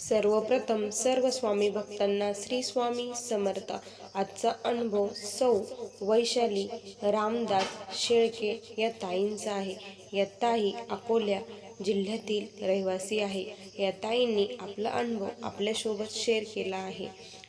सर्वप्रथम सर्व स्वामी भक्तांना श्री स्वामी समर्थ. आजचा अनुभव सौ वैशाली रामदास शेळके या ताईंचा आहे. या ताई अकोल्या जिल्ह्यातील रहिवासी आहे. या ताईंनी आपला अनुभव आपल्यासोबत शेअर केला आहे.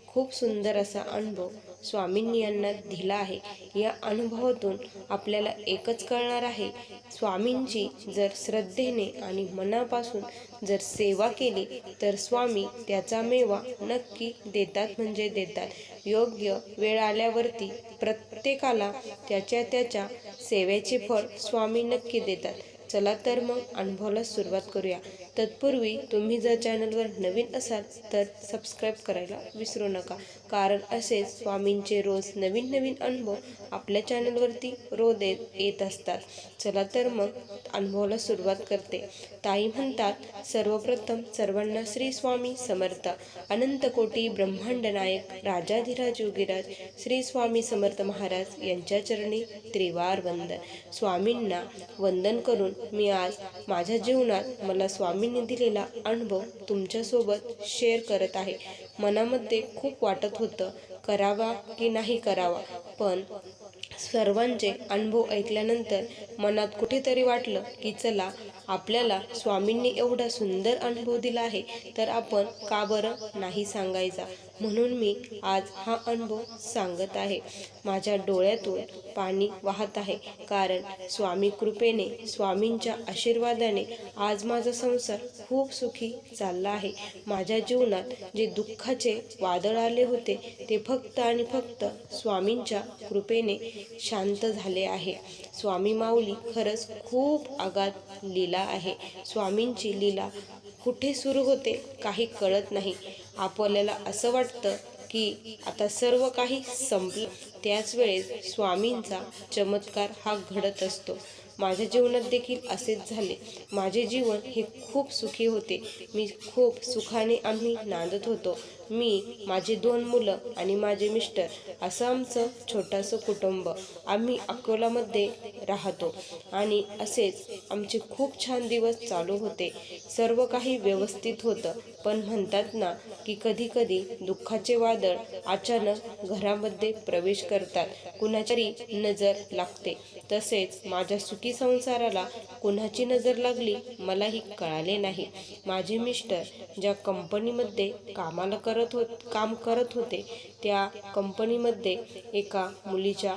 खूप सुंदर असा अनुभव स्वामींनी यांना दिला आहे. या अनुभवातून आपल्याला एकच कळणार आहे. स्वामींची जर श्रद्धेने आणि मनापासून जर सेवा केली तर स्वामी त्याचा मेवा नक्की देतात म्हणजे देतात. योग्य वेळ आल्यावरती प्रत्येकाला त्याच्या त्याच्या सेवेचे फळ स्वामी नक्की देतात. चला तर मग अनुभवाला सुरुवात करूया. तत्पूर्वी तुम्ही जर चॅनलवर नवीन असाल तर सबस्क्राईब करायला विसरू नका. कारण असेच स्वामींचे रोज नवीन नवीन अनुभव आपल्या चॅनलवरती रोज येत असतात. चला तर मग अनुभवाला सुरुवात करते. ताई म्हणतात सर्वप्रथम सर्वांना श्री स्वामी समर्थ. अनंत कोटी ब्रह्मांड नायक राजाधिराज योगीराज श्री स्वामी समर्थ महाराज यांच्या चरणी त्रिवार वंदन. स्वामींना वंदन करून मी आज माझ्या जीवनात मला स्वामी स्वामींनी दिलेला अनुभव तुमच्यासोबत शेअर करत आहे. मनामध्ये खूप वाटत होतं करावा की नाही करावा. पण सर्वांचे अनुभव ऐकल्यानंतर मनात कुठेतरी वाटलं की चला आपल्याला स्वामींनी एवढा सुंदर अनुभव दिला आहे तर आपण का बरं नाही सांगायचा? म्हणून मी आज हा अनुभव सांगत आहे. माझ्या डोळ्यातून पाणी वाहत आहे. कारण स्वामी कृपेने स्वामींच्या आशीर्वादाने आज माझा संसार खूप सुखी चालला आहे. माझ्या जीवनात जे दुःखाचे वादळ आले होते ते फक्त आणि फक्त स्वामींच्या कृपेने शांत झाले आहे. स्वामी माऊली खरंच खूप आगात लीला आहे. स्वामींची लीला कुठे सुरू होते काही कळत नाही. आपल्याला असं वाटतं की आता सर्व काही संपलं. त्याच वेळेस स्वामींचा चमत्कार हा घडत असतो. माझ्या जीवनात देखील असेच झाले. माझे जीवन हे खूप सुखी होते. मी खूप सुखाने आम्ही नांदत होतो. मी माझी दोन मुलं आणि माझे मिस्टर असं आमचं छोटंसं कुटुंब. आम्ही अकोलामध्ये राहतो. आणि असेच आमचे खूप छान दिवस चालू होते. सर्व काही व्यवस्थित होतं. पण म्हणतात ना की कधी कधी दुःखाचे वादळ अचानक घरामध्ये प्रवेश करतात. कुणाची नजर लागते. तसेच माझ्या सुखी संसाराला कुणाची नजर लागली मलाही कळाले नाही. माझे मिस्टर ज्या कंपनीमध्ये कामाला करत होत काम करत होते त्या कंपनीमध्ये एका मुलीच्या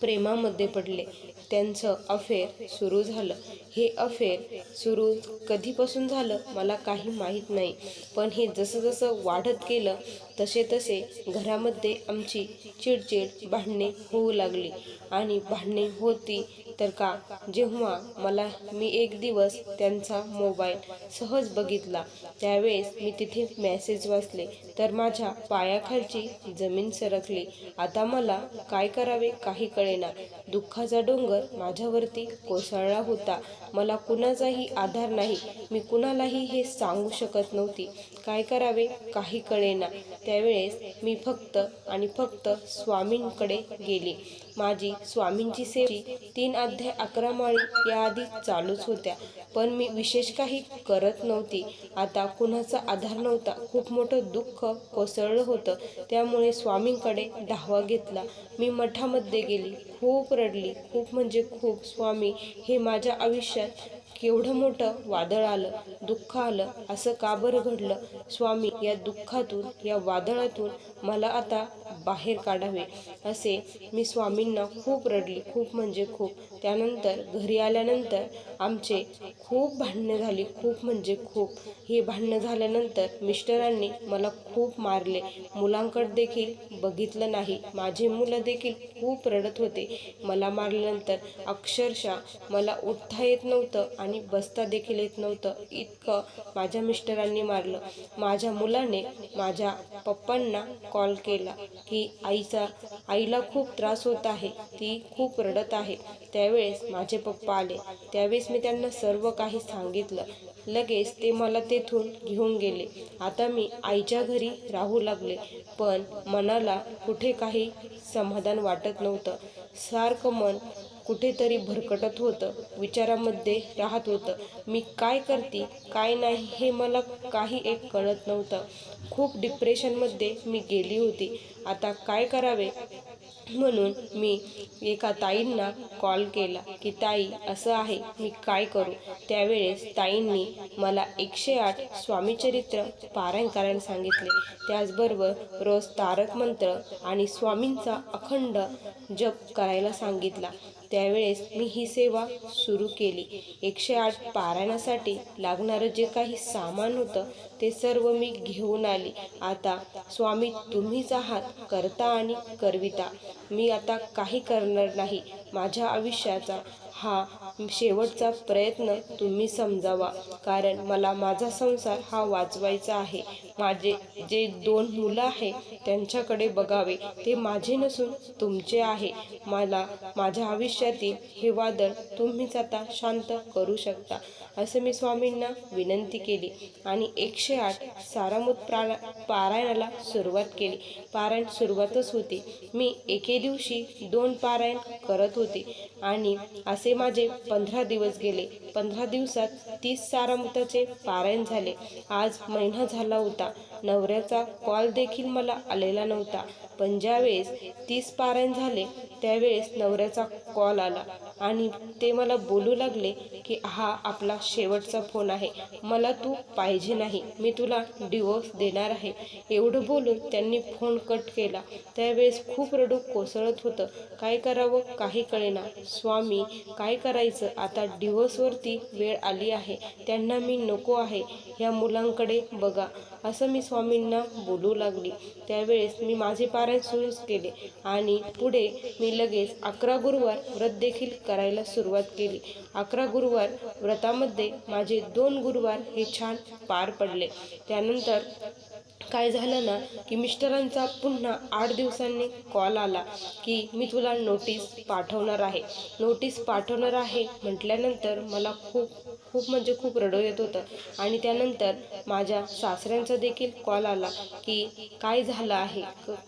प्रेमामध्ये पडले. त्यांचं अफेअर सुरू झालं. हे अफेअर सुरू कधीपासून झालं मला काही माहीत नाही. पण हे जसं जसं वाढत गेलं तसे तसे घरामध्ये आमची चिडचिड भांडणे होऊ लागली. आणि भांडणे होती तर का? जेव्हा मला मी एक दिवस त्यांचा मोबाईल सहज बघितला त्यावेळेस मी तिथे मेसेज वाचले तर माझ्या पायाखालची जमीन सरकली. आता मला काय करावे काही कळेना. दुःखाचा डोंगर माझ्यावरती कोसळला होता. मला कुणाचाही आधार नाही. मी कुणालाही हे सांगू शकत नव्हती. काय करावे? काही कळेना. त्यावेळेस मी फक्त आणि फक्त स्वामींकडे गेले. माझी स्वामींची सेवा तीन अध्याय अकरा माळी याआधी चालूच होत्या. पण मी विशेष काही करत नव्हती. आता कुणाचा आधार नव्हता. खूप मोठं दुःख कोसळलं होतं. त्यामुळे स्वामींकडे धावा घेतला. मी मठामध्ये गेली. खूप रडली. खूप म्हणजे खूप. स्वामी हे माझ्या आयुष्यात केवढं मोठं वादळ आलं दुःख आलं असं का बरं घडलं? स्वामी या दुःखातून या वादळातून मला आता बाहेर काढावे. असे मी स्वामींना खूप रडली खूप म्हणजे खूप. त्यानंतर घरी आल्यानंतर आमचे खूप भांडणं झाली खूप म्हणजे खूप. हे भांडणं झाल्यानंतर मिस्टरांनी मला खूप मारले. मुलांकडे देखील बघितलं नाही. माझे मुलं देखील खूप रडत होते. मला मारल्यानंतर अक्षरशः मला उठता येत नव्हतं आणि आणि बसता देखील येत नव्हतं. इतकं माझ्या मिस्टरांनी मारलं. माझ्या मुलाने माझ्या पप्पांना कॉल केला की आईचा आईला खूप त्रास होत आहे. ती खूप रडत आहे. त्यावेळेस माझे पप्पा आले. त्यावेळेस मी त्यांना सर्व काही सांगितलं. लगेच ते मला तेथून घेऊन गेले. आता मी आईच्या घरी राहू लागले. पण मनाला कुठे काही समाधान वाटत नव्हतं. सारखं मन कुठेतरी भरकटत होतं. विचारामध्ये राहत होतं मी काय करते काय नाही हे मला काही एक कळत नव्हतं. खूप डिप्रेशनमध्ये मी गेली होती. आता काय करावे? म्हणून मी एका ताईंना कॉल केला की ताई असं आहे मी काय करू? त्यावेळेस ताईंनी मला एकशे आठ स्वामीचरित्र पारायण करायला सांगितले. त्याचबरोबर रोज तारक मंत्र आणि स्वामींचा अखंड जप करायला सांगितला. त्यावेळेस मी ही सेवा सुरू केली. एकशे आठ पारायणासाठी लागणारं जे काही सामान होतं ते सर्व मी घेऊन आली. आता स्वामी तुम्हीच आहात करता आणि करविता. मी आता काही करणार नाही. माझ्या आयुष्याचा हा शेवटचा प्रयत्न तुम्ही समजावा. कारण मला माझा संसार हा वाचवायचा आहे. माझे जे दोन मुलं आहे त्यांच्याकडे बघावे. ते माझे नसून तुमचे आहे. मला माझ्या आयुष्यातील हे वादळ तुम्हीच आता शांत करू शकता असं मी स्वामींना विनंती केली आणि एकशे आठ सारामूत प्राणा पारायणाला सुरुवात केली. पारायण सुरुवातच होती. मी एके दिवशी दोन पारायण करत होते आणि असे माझे पंधरा दिवस गेले. पंधरा दिवसात तीस सारामृताचे पारायण झाले. आज महिना झाला होता. नवऱ्याचा कॉल देखील मला आलेला नव्हता. पण ज्यावेळेस तीस पारायण झाले त्यावेळेस नवऱ्याचा कॉल आला आणि ते मला बोलू लागले की हा आपला शेवटचा फोन आहे. मला तू पाहिजे नाही. मी तुला डिवोर्स देणार आहे. एवढं बोलून त्यांनी फोन कट केला. त्यावेळेस खूप रडू कोसळत होतं. काय करावं? काही कळेना. स्वामी काय करायचं? आता डिवोर्सवरती वेळ आली आहे. त्यांना मी नको आहे. ह्या मुलांकडे बघा. असं मी स्वामींना बोलू लागली. त्यावेळेस मी माझे पारायण सुरूच केले आणि पुढे मी लगेच अकरा गुरुवार व्रत देखील करायला सुरुवात केली. अकरा गुरुवार व्रतामध्ये माझे दोन गुरुवार हे छान पार पडले. त्यानंतर काय झालं ना की मिस्टरांचा पुन्हा आठ दिवसांनी कॉल आला की मी तुला नोटीस पाठवणार आहे. नोटीस पाठवणार आहे म्हटल्यानंतर मला खूप खूप म्हणजे खूप रडू येत होतं. आणि त्यानंतर माझ्या सासऱ्यांचा देखील कॉल आला की काय झालं आहे?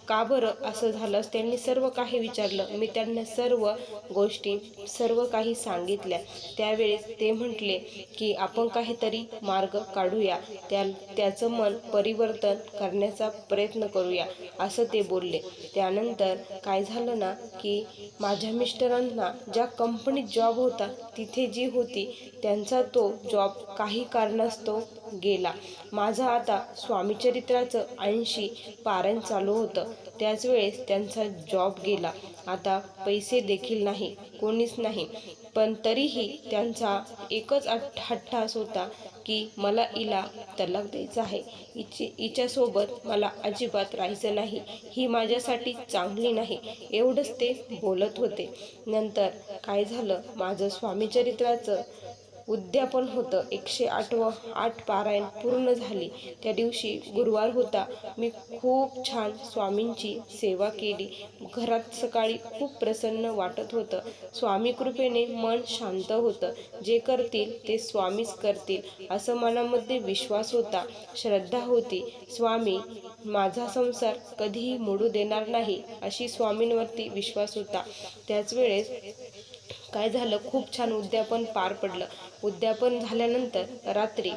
का बरं असं झालं त्यांनी सर्व काही विचारलं. मी त्यांना सर्व गोष्टी सर्व काही सांगितल्या. त्यावेळेस ते म्हटले की आपण काहीतरी मार्ग काढूया. त्या त्याचं मन परिवर्तन करण्याचा प्रयत्न करूया. असं ते बोलले. त्यानंतर काय झालं ना की माझ्या मिस्टरांना ज्या कंपनीत जॉब होता तिथे जी होती त्यांचा तो जॉब काही कारणास्तव गेला. माझं आता स्वामीचरित्राचं ऐंशी पारण चालू होतं. त्याच वेळेस त्यांचा जॉब गेला. आता पैसे देखील नाही कोणीच नाही. पण तरीही त्यांचा एकच अट हट्टास होता की मला हिला तलाक द्यायचा आहे. हिची हिच्यासोबत मला अजिबात राहायचं नाही. ही माझ्यासाठी चांगली नाही एवढंच ते बोलत होते. नंतर काय झालं? माझं स्वामीचरित्राचं उद्यापन होतं. एकशे आठवं आठ पारायण पूर्ण झाली. त्या दिवशी गुरुवार होता. मी खूप छान स्वामींची सेवा केली. घरात सकाळी खूप प्रसन्न वाटत होतं. स्वामी कृपेने मन शांत होतं. जे करतील ते स्वामीच करतील असं मनामध्ये विश्वास होता. श्रद्धा होती. स्वामी माझा संसार कधीही मोडू देणार नाही अशी स्वामींवरती विश्वास होता. त्याच वेळेस काय झालं? खूप छान उद्यापन पार पडलं. उद्यापन झाल्यानंतर रात्री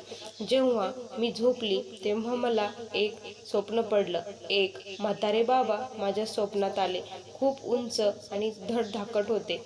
जेव्हा मी झोपली तेव्हा मला एक स्वप्न पडलं. एक म्हातारे बाबा माझ्या स्वप्नात आले. खूप उंच आणि धडधाकट होते.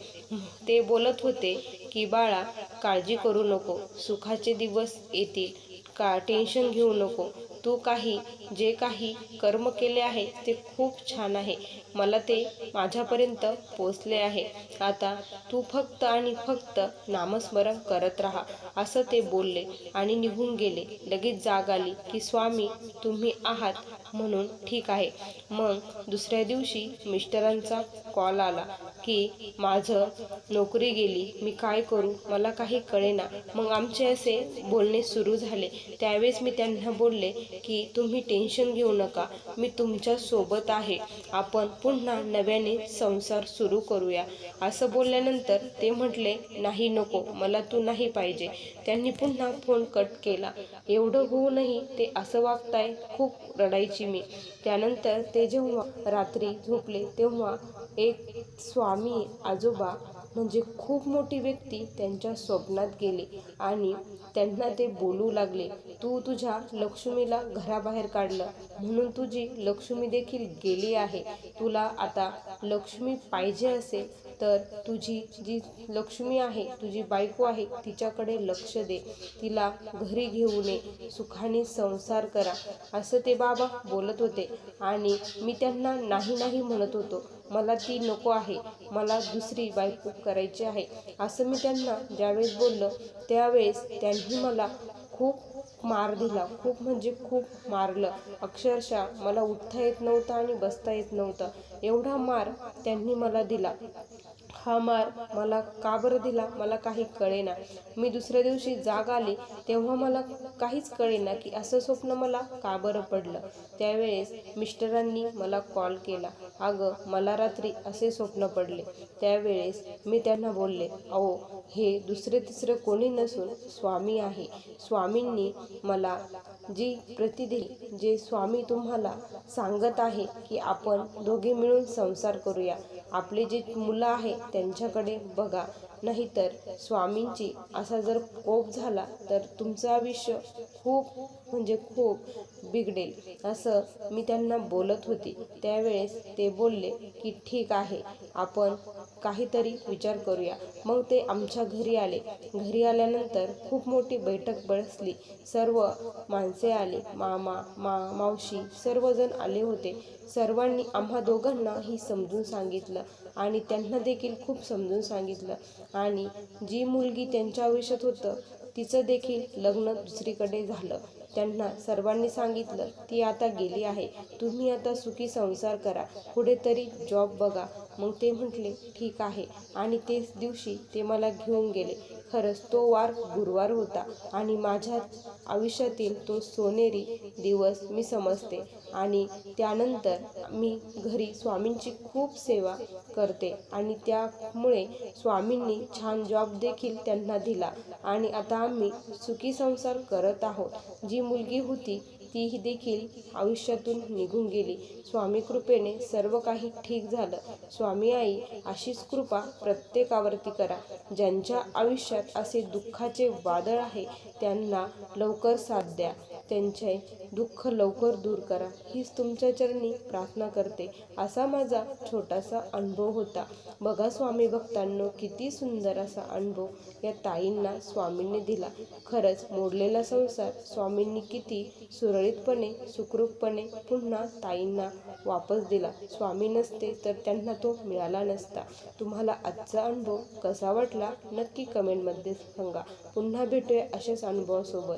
ते बोलत होते की बाळा काळजी करू नको. सुखाचे दिवस येतील. का टेन्शन घेऊ नको. तू काही जे काही कर्म केले आहे ते खूप छान आहे. मला ते माझ्यापर्यंत पोचले आहे. आता तू फक्त आणि फक्त नामस्मरण करत राहा असं ते बोलले आणि निघून गेले. लगेच जाग आली की स्वामी तुम्ही आहात म्हणून ठीक आहे. मग दुसऱ्या दिवशी मिस्टरांचा कॉल आला की माझं नोकरी गेली मी काय करू? मला काही कळेना. मग आमचे असे बोलणे सुरू झाले. त्यावेळेस मी त्यांना बोलले की तुम्ही टेन्शन घेऊ नका मी तुमच्यासोबत आहे. आपण पुन्हा नव्याने संसार सुरू करूया. असं बोलल्यानंतर ते म्हटले नाही नको मला तू नाही पाहिजे. त्यांनी पुन्हा फोन कट केला. एवढं होऊनही ते असं वागताय खूप रडायचे मी. त्यानंतर ते जेव्हा रात्री झोपले तेव्हा एक स्वामी आजोबा म्हणजे खूप मोठी व्यक्ती त्यांच्या स्वप्नात गेली आणि त्यांना ते बोलू लागले तू तुझ्या लक्ष्मीला घराबाहेर काढलं. म्हणून तुझी लक्ष्मी देखील गेली आहे. तुला आता लक्ष्मी पाहिजे असेल तर तुझी जी लक्ष्मी आहे तुझी बायको आहे तिच्याकडे लक्ष दे. तिला घरी घेऊन ये सुखाने संसार करा. असं ते बाबा बोलत होते. आणि मी त्यांना नाही नाही म्हणत होतो. मला ती नको आहे. मला दुसरी बायको करायची आहे. असं मी त्यांना ज्यावेळेस बोललं त्यावेळेस त्यांनी मला खूप मार दिला. खूप म्हणजे खूप मारलं. अक्षरशः मला उठता येत नव्हतं आणि बसता येत नव्हतं. एवढा मार त्यांनी मला दिला. हा मार मला का बरं दिला? मला काही कळेना. मी दुसऱ्या दिवशी जाग आली तेव्हा मला काहीच कळेना की असं स्वप्न मला का बरं पडलं. त्यावेळेस मिस्टरांनी मला कॉल केला. अगं मला रात्री असे स्वप्न पडले. त्यावेळेस मी त्यांना बोलले अहो हे दुसरे तिसरं कोणी नसून स्वामी आहे. स्वामींनी मला जी प्रतिदिन जे स्वामी तुम्हाला सांगत आहे की आपण दोघे मिळून संसार करूया. आपले जे मुलं आहे त्यांच्याकडे बघा. नाहीतर स्वामींची असा जर कोप झाला तर तुमचं आयुष्य खूप म्हणजे खूप बिघडेल. असं मी त्यांना बोलत होती. त्यावेळेस ते बोलले की ठीक आहे. आपण काहीतरी विचार करूया. मग ते आमच्या घरी आले. घरी आल्यानंतर खूप मोठी बैठक बसली. सर्व माणसे आले. मामा मा मावशी सर्वजण आले होते. सर्वांनी आम्हा दोघांनाही समजून सांगितलं आणि त्यांना देखील खूप समजून सांगितलं. आणि जी मुलगी त्यांच्या आयुष्यात होतं तिचं देखील लग्न दुसरीकडे झालं. त्यांना सर्वांनी सांगितलं ती आता गेली आहे. तुम्ही आता सुखी संसार करा. कुठेतरी जॉब बघा. मग ते म्हटले ठीक आहे. आणि तेच दिवशी ते मला घेऊन गेले. खरंच तो वार गुरुवार होता आणि माझ्या आयुष्यातील तो सोनेरी दिवस मी समजते. आणि त्यानंतर मी घरी स्वामींची खूप सेवा करते आणि त्यामुळे स्वामींनी छान जॉब देखील त्यांना दिला. आणि आता आम्ही सुखी संसार करत आहोत. जी मुलगी होती तीही देखील आयुष्यातून निघून गेली. स्वामी कृपेने सर्व काही ठीक झालं. स्वामी आई अशीच कृपा प्रत्येकावरती करा. ज्यांच्या आयुष्यात असे दुःखाचे वादळ आहे त्यांना लवकर साथ द्या. त्यांचे दुःख लवकर दूर करा. हीच तुमच्या चरणी प्रार्थना करते. असा माझा छोटासा अनुभव होता. बघा स्वामी भक्तांनो किती सुंदर असा अनुभव या ताईंना स्वामींनी दिला. खरंच मोडलेला संसार स्वामींनी किती सुरळीतपणे सुखरूपपणे पुन्हा ताईंना वापस दिला. स्वामी नसते तर त्यांना तो मिळाला नसता. तुम्हाला आजचा अनुभव कसा वाटला? नक्की कमेंटमध्ये सांगा. पुन्हा भेटूया अशाच अनुभवासोबत.